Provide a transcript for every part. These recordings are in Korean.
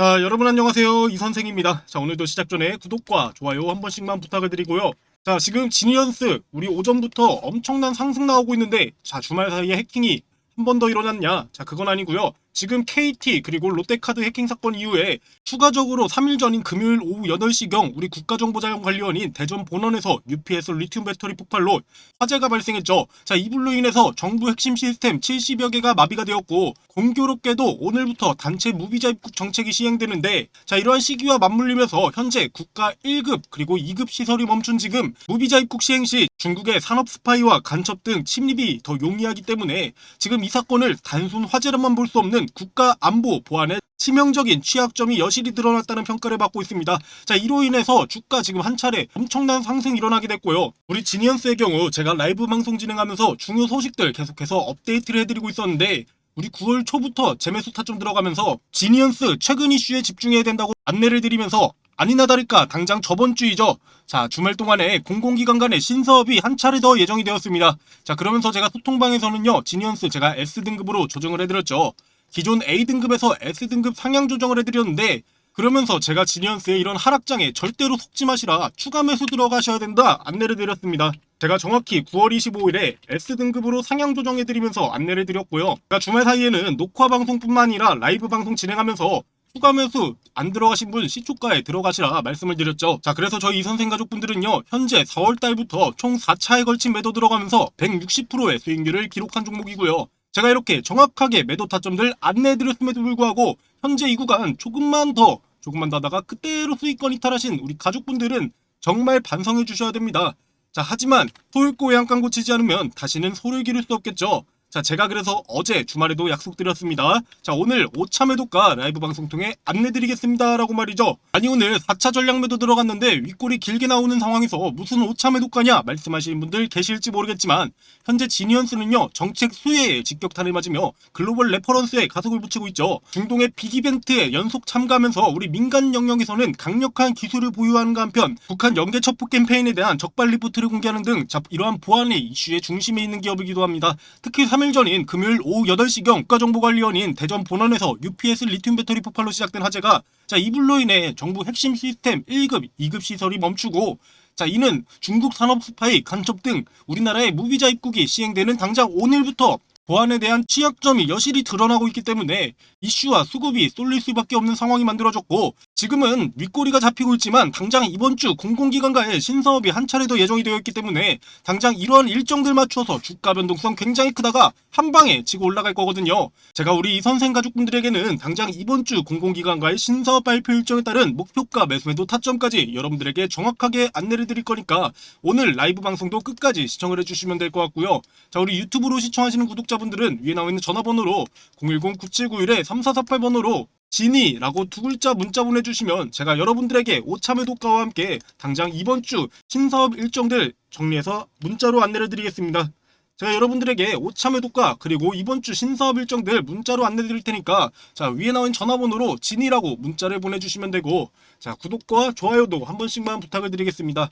자, 여러분 안녕하세요. 이 선생입니다. 자, 오늘도 시작 전에 구독과 좋아요 한 번씩만 부탁을 드리고요. 자, 지금 지니언스 우리 오전부터 엄청난 상승 나오고 있는데 자, 주말 사이에 해킹이 한 번 더 일어났냐? 자, 그건 아니고요. 지금 KT 그리고 롯데카드 해킹 사건 이후에 추가적으로 3일 전인 금요일 오후 8시경 우리 국가정보자원관리원인 대전 본원에서 UPS 리튬 배터리 폭발로 화재가 발생했죠. 자, 이불로 인해서 정부 핵심 시스템 70여 개가 마비가 되었고 공교롭게도 오늘부터 단체 무비자 입국 정책이 시행되는데 자, 이러한 시기와 맞물리면서 현재 국가 1급 그리고 2급 시설이 멈춘 지금 무비자 입국 시행 시 중국의 산업 스파이와 간첩 등 침입이 더 용이하기 때문에 지금 이 사건을 단순 화재로만 볼 수 없는 국가 안보 보안의 치명적인 취약점이 여실히 드러났다는 평가를 받고 있습니다. 자, 이로 인해서 주가 지금 한 차례 엄청난 상승이 일어나게 됐고요. 우리 지니언스의 경우 제가 라이브 방송 진행하면서 중요 소식들 계속해서 업데이트를 해드리고 있었는데 우리 9월 초부터 재매수 타점 들어가면서 지니언스 최근 이슈에 집중해야 된다고 안내를 드리면서 아니나 다를까 당장 저번 주이죠. 자 주말 동안에 공공기관 간의 신사업이 한 차례 더 예정이 되었습니다. 자 그러면서 제가 소통방에서는요 지니언스 제가 S등급으로 조정을 해드렸죠. 기존 A등급에서 S등급 상향 조정을 해드렸는데 그러면서 제가 지니언스의 이런 하락장에 절대로 속지 마시라 추가 매수 들어가셔야 된다 안내를 드렸습니다. 제가 정확히 9월 25일에 S등급으로 상향 조정해드리면서 안내를 드렸고요. 제가 주말 사이에는 녹화 방송뿐만 아니라 라이브 방송 진행하면서 추가 매수 안 들어가신 분 시초가에 들어가시라 말씀을 드렸죠. 자, 그래서 저희 이 선생 가족분들은요, 현재 4월 달부터 총 4차에 걸친 매도 들어가면서 160%의 수익률을 기록한 종목이고요. 제가 이렇게 정확하게 매도 타점들 안내해드렸음에도 불구하고 현재 이 구간 조금만 더 조금만 더 하다가 그대로 수익권 이탈하신 우리 가족분들은 정말 반성해 주셔야 됩니다. 자, 하지만 소일고 외양간 고치지 않으면 다시는 소를 기를 수 없겠죠. 자, 제가 그래서 어제 주말에도 약속드렸습니다. 자, 오늘 5차 매도가 라이브 방송 통해 안내드리겠습니다. 라고 말이죠. 아니, 오늘 4차 전략 매도 들어갔는데 윗골이 길게 나오는 상황에서 무슨 5차 매도가냐 말씀하시는 분들 계실지 모르겠지만, 현재 지니언스는요, 정책 수혜에 직격탄을 맞으며 글로벌 레퍼런스에 가속을 붙이고 있죠. 중동의 빅이벤트에 연속 참가하면서 우리 민간 영역에서는 강력한 기술을 보유하는가 한편, 북한 연계 첩보 캠페인에 대한 적발 리포트를 공개하는 등 자, 이러한 보안의 이슈의 중심에 있는 기업이기도 합니다. 특히 3일 전인 금요일 오후 8시경 국가정보관리원인 대전 본원에서 UPS 리튬 배터리 폭발로 시작된 화재가 자 이 불로 인해 정부 핵심 시스템 1급, 2급 시설이 멈추고 자 이는 중국 산업 스파이, 간첩 등 우리나라의 무비자 입국이 시행되는 당장 오늘부터 보안에 대한 취약점이 여실히 드러나고 있기 때문에 이슈와 수급이 쏠릴 수밖에 없는 상황이 만들어졌고 지금은 윗꼬리가 잡히고 있지만 당장 이번 주 공공기관과의 신사업이 한 차례 더 예정이 되어 있기 때문에 당장 이러한 일정들 맞춰서 주가 변동성 굉장히 크다가 한 방에 치고 올라갈 거거든요. 제가 우리 이 선생 가족분들에게는 당장 이번 주 공공기관과의 신사업 발표 일정에 따른 목표가 매수매도 타점까지 여러분들에게 정확하게 안내를 드릴 거니까 오늘 라이브 방송도 끝까지 시청을 해주시면 될 것 같고요. 자 우리 유튜브로 시청하시는 구독자 분들은 위에 나와 있는 전화번호로 010-9791-3448번호로 지니라고 두 글자 문자 보내주시면 제가 여러분들에게 오참의 독가와 함께 당장 이번 주 신사업 일정들 정리해서 문자로 안내를 드리겠습니다. 제가 여러분들에게 오참의 독가 그리고 이번 주 신사업 일정들 문자로 안내 드릴 테니까 자 위에 나온 전화번호로 진이라고 문자를 보내주시면 되고 자 구독과 좋아요도 한 번씩만 부탁을 드리겠습니다.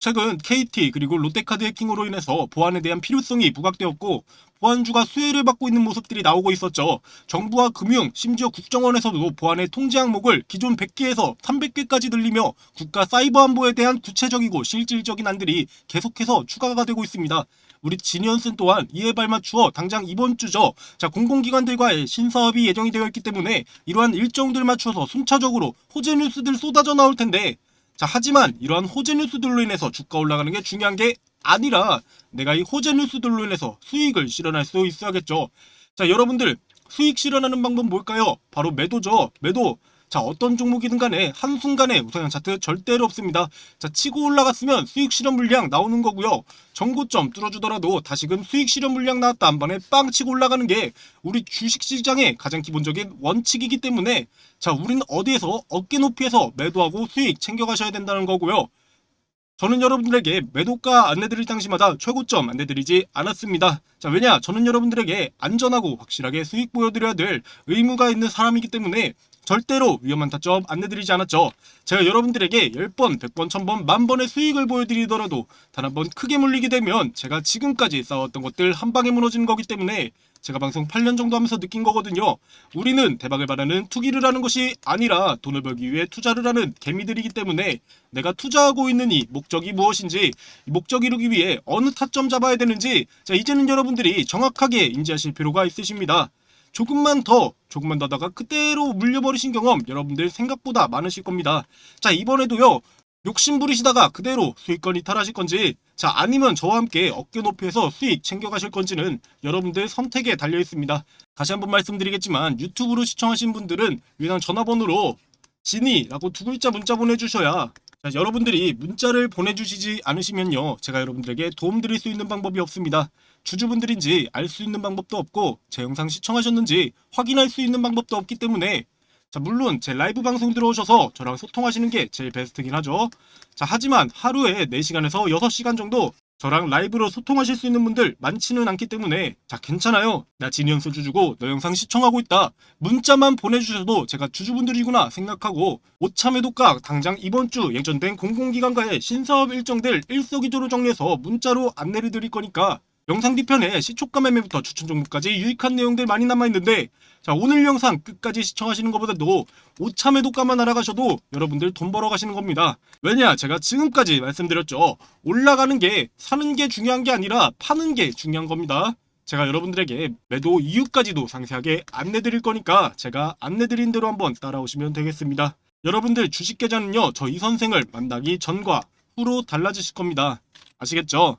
최근 KT 그리고 롯데카드 해킹으로 인해서 보안에 대한 필요성이 부각되었고 보안주가 수혜를 받고 있는 모습들이 나오고 있었죠. 정부와 금융, 심지어 국정원에서도 보안의 통제 항목을 기존 100개에서 300개까지 늘리며 국가 사이버 안보에 대한 구체적이고 실질적인 안들이 계속해서 추가가 되고 있습니다. 우리 지니언슨 또한 이에 발맞추어 당장 이번 주죠. 자, 공공기관들과의 신사업이 예정이 되어 있기 때문에 이러한 일정들 맞춰서 순차적으로 호재 뉴스들 쏟아져 나올 텐데 자, 하지만 이러한 호재 뉴스들로 인해서 주가 올라가는 게 중요한 게 아니라 내가 이 호재 뉴스들로 인해서 수익을 실현할 수 있어야겠죠. 자, 여러분들 수익 실현하는 방법 뭘까요? 바로 매도죠. 매도. 자, 어떤 종목이든 간에 한순간에 우상향 차트 절대로 없습니다. 자, 치고 올라갔으면 수익 실현 물량 나오는 거고요. 정고점 뚫어주더라도 다시금 수익 실현 물량 나왔다 한 번에 빵 치고 올라가는 게 우리 주식 시장의 가장 기본적인 원칙이기 때문에 자, 우리는 어디에서 어깨 높이에서 매도하고 수익 챙겨가셔야 된다는 거고요. 저는 여러분들에게 매도가 안내드릴 당시마다 최고점 안내드리지 않았습니다. 자, 왜냐? 저는 여러분들에게 안전하고 확실하게 수익 보여드려야 될 의무가 있는 사람이기 때문에 절대로 위험한 타점 안내드리지 않았죠. 제가 여러분들에게 10번, 100번, 1000번, 만번의 수익을 보여드리더라도 단 한 번 크게 물리게 되면 제가 지금까지 쌓았던 것들 한 방에 무너지는 거기 때문에 제가 방송 8년 정도 하면서 느낀 거거든요. 우리는 대박을 바라는 투기를 하는 것이 아니라 돈을 벌기 위해 투자를 하는 개미들이기 때문에 내가 투자하고 있는 이 목적이 무엇인지 이 목적 이루기 위해 어느 타점 잡아야 되는지 자 이제는 여러분들이 정확하게 인지하실 필요가 있으십니다. 조금만 더 조금만 더 하다가 그대로 물려버리신 경험 여러분들 생각보다 많으실 겁니다. 자 이번에도요 욕심 부리시다가 그대로 수익권 이탈하실 건지 자 아니면 저와 함께 어깨 높이에서 수익 챙겨가실 건지는 여러분들 선택에 달려 있습니다. 다시 한번 말씀드리겠지만 유튜브로 시청하신 분들은 위랑 전화번호로 진이라고 두 글자 문자 보내주셔야 자, 여러분들이 문자를 보내주시지 않으시면요 제가 여러분들에게 도움드릴 수 있는 방법이 없습니다. 주주분들인지 알 수 있는 방법도 없고 제 영상 시청하셨는지 확인할 수 있는 방법도 없기 때문에 자 물론 제 라이브 방송 들어오셔서 저랑 소통하시는 게 제일 베스트긴 하죠. 자 하지만 하루에 4시간에서 6시간 정도 저랑 라이브로 소통하실 수 있는 분들 많지는 않기 때문에 자 괜찮아요. 나 진현 소주 주고 너 영상 시청하고 있다. 문자만 보내주셔도 제가 주주분들이구나 생각하고 오참해독각 당장 이번 주 예정된 공공기관과의 신사업 일정들 일석이조로 정리해서 문자로 안내를 드릴 거니까 영상 뒤편에 시초가 매매부터 추천 종목까지 유익한 내용들 많이 남아있는데 자 오늘 영상 끝까지 시청하시는 것보다도 오참의 독가만 알아가셔도 여러분들 돈 벌어 가시는 겁니다. 왜냐 제가 지금까지 말씀드렸죠. 올라가는 게 사는 게 중요한 게 아니라 파는 게 중요한 겁니다. 제가 여러분들에게 매도 이유까지도 상세하게 안내 드릴 거니까 제가 안내 드린 대로 한번 따라오시면 되겠습니다. 여러분들 주식 계좌는요 저 이 선생을 만나기 전과 후로 달라지실 겁니다. 아시겠죠?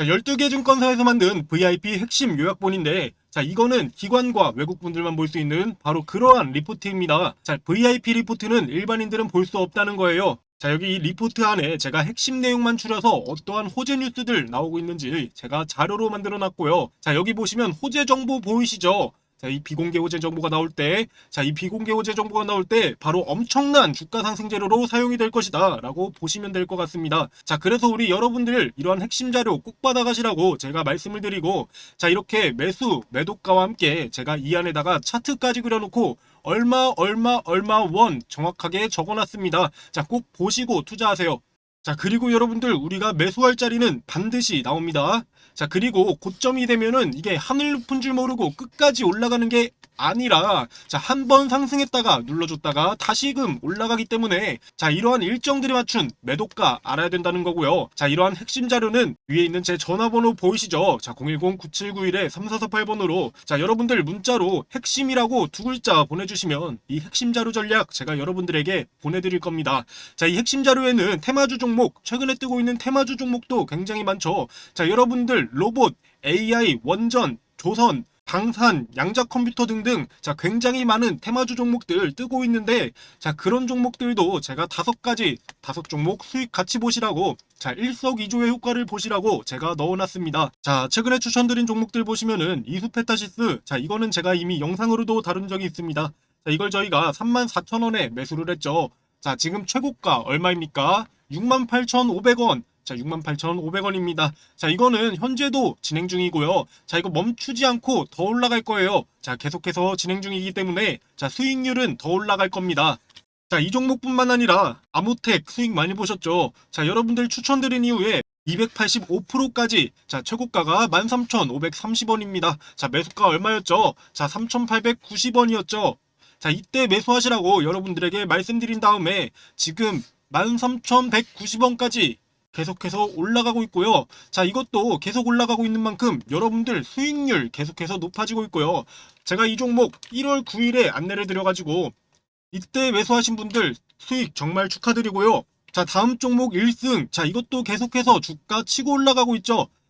자, 12개 증권사에서 만든 VIP 핵심 요약본인데 자 이거는 기관과 외국분들만 볼 수 있는 바로 그러한 리포트입니다. 자 VIP 리포트는 일반인들은 볼 수 없다는 거예요. 자 여기 이 리포트 안에 제가 핵심 내용만 추려서 어떠한 호재 뉴스들 나오고 있는지 제가 자료로 만들어 놨고요. 자 여기 보시면 호재 정보 보이시죠? 자, 이 비공개 호재 정보가 나올 때, 자, 이 비공개 호재 정보가 나올 때 바로 엄청난 주가 상승 재료로 사용이 될 것이다 라고 보시면 될 것 같습니다. 자, 그래서 우리 여러분들 이러한 핵심 자료 꼭 받아가시라고 제가 말씀을 드리고, 자, 이렇게 매수, 매도가와 함께 제가 이 안에다가 차트까지 그려놓고 얼마, 얼마, 얼마 원 정확하게 적어놨습니다. 자, 꼭 보시고 투자하세요. 자, 그리고 여러분들 우리가 매수할 자리는 반드시 나옵니다. 자, 그리고 고점이 되면은 이게 하늘 높은 줄 모르고 끝까지 올라가는 게 아니라 자, 한 번 상승했다가 눌러줬다가 다시금 올라가기 때문에 자, 이러한 일정들에 맞춘 매도가 알아야 된다는 거고요. 자, 이러한 핵심 자료는 위에 있는 제 전화번호 보이시죠? 자, 010-9791-3448번으로 자, 여러분들 문자로 핵심이라고 두 글자 보내주시면 이 핵심 자료 전략 제가 여러분들에게 보내드릴 겁니다. 자, 이 핵심 자료에는 테마주 종목, 최근에 뜨고 있는 테마주 종목도 굉장히 많죠. 자, 여러분들 로봇, AI, 원전, 조선, 방산, 양자 컴퓨터 등등 자 굉장히 많은 테마주 종목들 뜨고 있는데 자 그런 종목들도 제가 다섯 가지 다섯 종목 수익 같이 보시라고 자 일석이조의 효과를 보시라고 제가 넣어놨습니다. 자 최근에 추천드린 종목들 보시면은 이수페타시스 자 이거는 제가 이미 영상으로도 다룬 적이 있습니다. 자 이걸 저희가 34,000원에 매수를 했죠. 자 지금 최고가 얼마입니까? 68,500원. 자, 68,500원입니다. 자, 이거는 현재도 진행 중이고요. 자, 이거 멈추지 않고 더 올라갈 거예요. 자, 계속해서 진행 중이기 때문에 자, 수익률은 더 올라갈 겁니다. 자, 이 종목뿐만 아니라 아무텍 수익 많이 보셨죠? 자, 여러분들 추천드린 이후에 285%까지 자 최고가가 13,530원입니다. 자 매수가 얼마였죠? 자 3,890원이었죠. 자 이때 매수하시라고 여러분들에게 말씀드린 다음에 지금 13,190원까지 계속해서 올라가고 있고요. 자, 이것도 계속 올라가고 있는 만큼 여러분들 수익률 계속해서 높아지고 있고요. 제가 이 종목 1월 9일에 안내를 드려가지고 이때 매수하신 분들 수익 정말 축하드리고요. 자, 다음 종목 1승. 자, 이것도 계속해서 주가 치고 올라가고 있죠.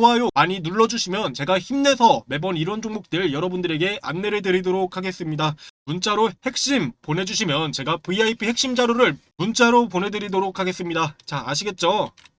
좋아요 많이 눌러주시면 제가 힘내서 매번 이런 종목들 여러분들에게 안내를 드리도록 하겠습니다. 문자로 핵심 보내주시면 제가 VIP 핵심 자료를 문자로 보내드리도록 하겠습니다. 자, 아시겠죠?